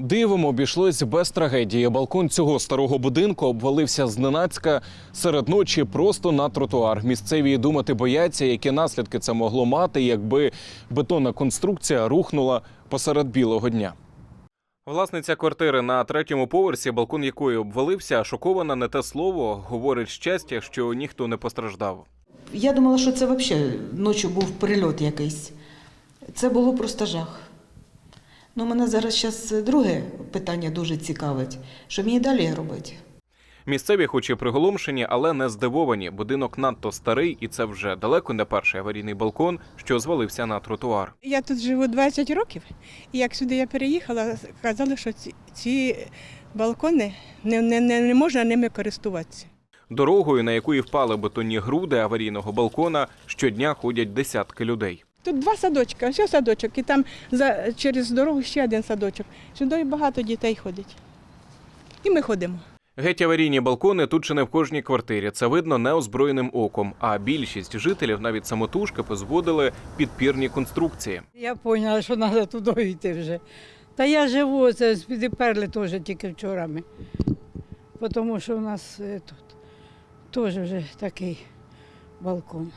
Дивом обійшлось без трагедії. Балкон цього старого будинку обвалився зненацька серед ночі просто на тротуар. Місцеві думати бояться, які наслідки це могло мати, якби бетонна конструкція рухнула посеред білого дня. Власниця квартири на третьому поверсі, балкон якої обвалився, шокована не те слово, говорить щастя, що ніхто не постраждав. Я думала, що це взагалі ночі був прильот якийсь. Це було просто жах. Ну, мене зараз зараз друге питання дуже цікавить. Що мені далі робити? Місцеві, хоч і приголомшені, але не здивовані. Будинок надто старий, і це вже далеко не перший аварійний балкон, що звалився на тротуар. Я тут живу 20 років, і як сюди я переїхала, казали, що ці, ці балкони не, не, не, не можна ними користуватися. Дорогою, на яку і впали бетонні груди аварійного балкона, щодня ходять десятки людей. Тут два садочки, ось садочок, і там за, через дорогу ще один садочок. Сюди багато дітей ходить. І ми ходимо. Геть аварійні балкони тут чи не в кожній квартирі. Це видно неозброєним оком. А більшість жителів навіть самотужки позводили підпірні конструкції. Я поняла, що треба туди йти вже. Та я живу, це підіперли теж тільки вчора ми. Тому що у нас е, тут теж вже такий балкон.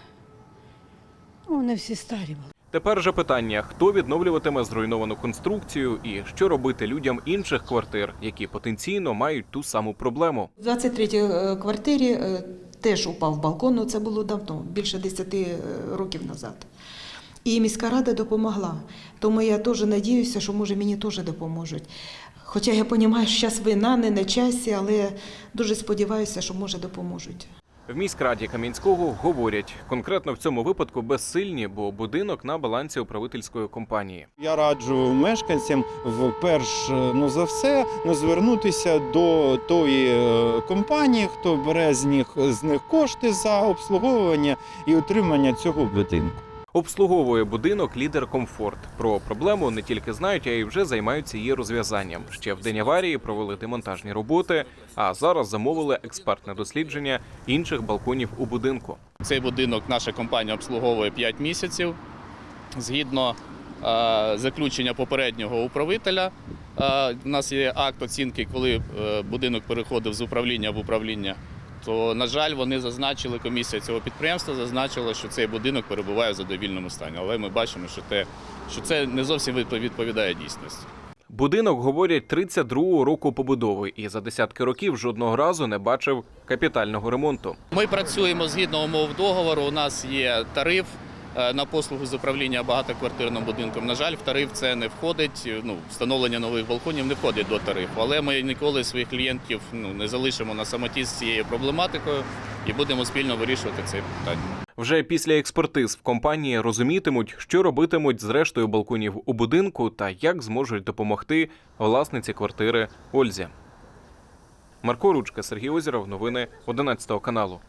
Вони всі старі були. Тепер же питання: хто відновлюватиме зруйновану конструкцію і що робити людям інших квартир, які потенційно мають ту саму проблему. В 23-й е, квартирі е, теж упав балкон, ну це було давно, більше 10 е, років назад. І міська рада допомогла. Тому я теж надіюся, що може мені теж допоможуть. Хоча я розумію, що зараз війна не на часі, але дуже сподіваюся, що може допоможуть. В міськраді Кам'янського говорять, конкретно в цьому випадку безсильні, бо будинок на балансі управительської компанії. Я раджу мешканцям вперш ну за все ну, звернутися до тої е, компанії, хто бере з них з них кошти за обслуговування і утримання цього будинку. Обслуговує будинок лідер комфорт. Про проблему не тільки знають, а й вже займаються її розв'язанням. Ще в день аварії провели демонтажні роботи, а зараз замовили експертне дослідження інших балконів у будинку. Цей будинок наша компанія обслуговує 5 місяців. Згідно е, заключення попереднього управителя, е, у нас є акт оцінки, коли е, будинок переходив з управління в управління. То, на жаль, вони зазначили, комісія цього підприємства зазначила, що цей будинок перебуває в задовільному стані. Але ми бачимо, що, те, що це не зовсім відпо- відповідає дійсності. Будинок, говорять, 32-го року побудови, і за десятки років жодного разу не бачив капітального ремонту. Ми працюємо згідно умов договору. У нас є тариф на послугу з управління багатоквартирним будинком. На жаль, в тариф це не входить. Ну, встановлення нових балконів не входить до тарифу. Але ми ніколи своїх клієнтів ну, не залишимо на самоті з цією проблематикою і будемо спільно вирішувати це питання. Вже після експертиз в компанії розумітимуть, що робитимуть з рештою балконів у будинку та як зможуть допомогти власниці квартири Ользі. Марко Ручка, Сергій Озіров, новини 11 каналу.